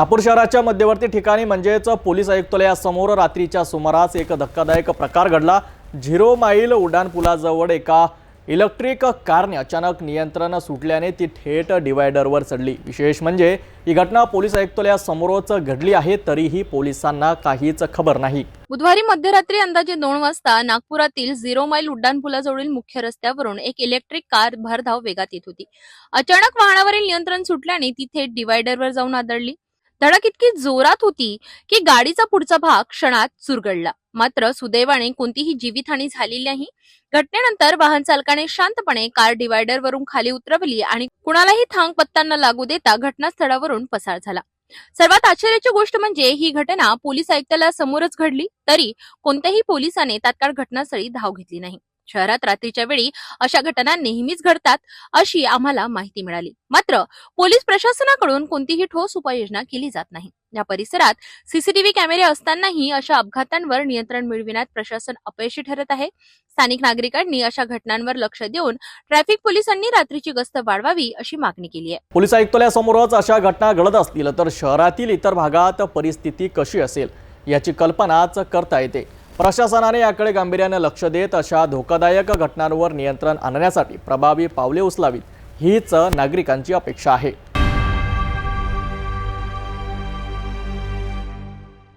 नागपूर शहराच्या मध्यवर्ती ठिकाणी म्हणजेच पोलीस आयुक्तालयासमोर रात्रीच्या सुमारास एक धक्कादायक प्रकार घडला. झिरो माईल उड्डाणपुलाजवळ एका इलेक्ट्रिक कारने अचानक नियंत्रण सुटल्याने ती थेट डिवायडरवर चढली. विशेष म्हणजे ही घटना पोलीस आयुक्तालयासमोरच घडली आहे तरीही पोलिसांना काहीच खबर नाही. बुधवारी मध्यरात्री अंदाजे दोन वाजता नागपुरातील झिरो माईल उड्डाणपुलाजवळील मुख्य रस्त्यावरून एक इलेक्ट्रिक कार भरधाव वेगात येत होती. अचानक वाहनावरील नियंत्रण सुटल्याने ती थेट डिवायडरवर जाऊन आदळली. धडक इतकी जोरात होती की गाडीचा पुढचा भाग क्षणात चुरगळला मात्र सुदैवाने कोणतीही जीवितहानी झालेली नाही. घटनेनंतर वाहन चालकाने शांतपणे कार डिवायडरवरून खाली उतरवली आणि कुणालाही थांग पत्ता न लागू देता घटनास्थळावरून पसार झाला. सर्वात आश्चर्याची गोष्ट म्हणजे ही घटना पोलीस आयुक्तालयासमोरच घडली तरी कोणत्याही पोलिसाने तात्काळ घटनास्थळी धाव घेतली नाही. शहरात रात्रीच्या वेळी अशा घटना नेहमीच घडतात अशी आम्हाला माहिती मिळाली. मात्र पोलीस प्रशासनाकडून कोणतीही ठोस उपाययोजना केली जात नाही. या परिसरात सीसीटीव्ही कॅमेरे असतानाही अशा अपघातांवर नियंत्रण मिळविण्यात प्रशासन अपयशी ठरत आहे. स्थानिक नागरिकांनी अशा घटनांवर लक्ष देऊन ट्रॅफिक पोलिसांनी रात्रीची गस्त वाढवावी अशी मागणी केली आहे. पोलीस आयुक्तालयासमोरच अशा घटना घडत असतील तर शहरातील इतर भागात परिस्थिती कशी असेल याची कल्पनाच करता येते. प्रशासनाने याकडे गांभीर्याने लक्ष देत अशा धोकादायक घटनांवर नियंत्रण आणण्यासाठी प्रभावी पावले उचलावीत. हीच नागरिकांची अपेक्षा आहे.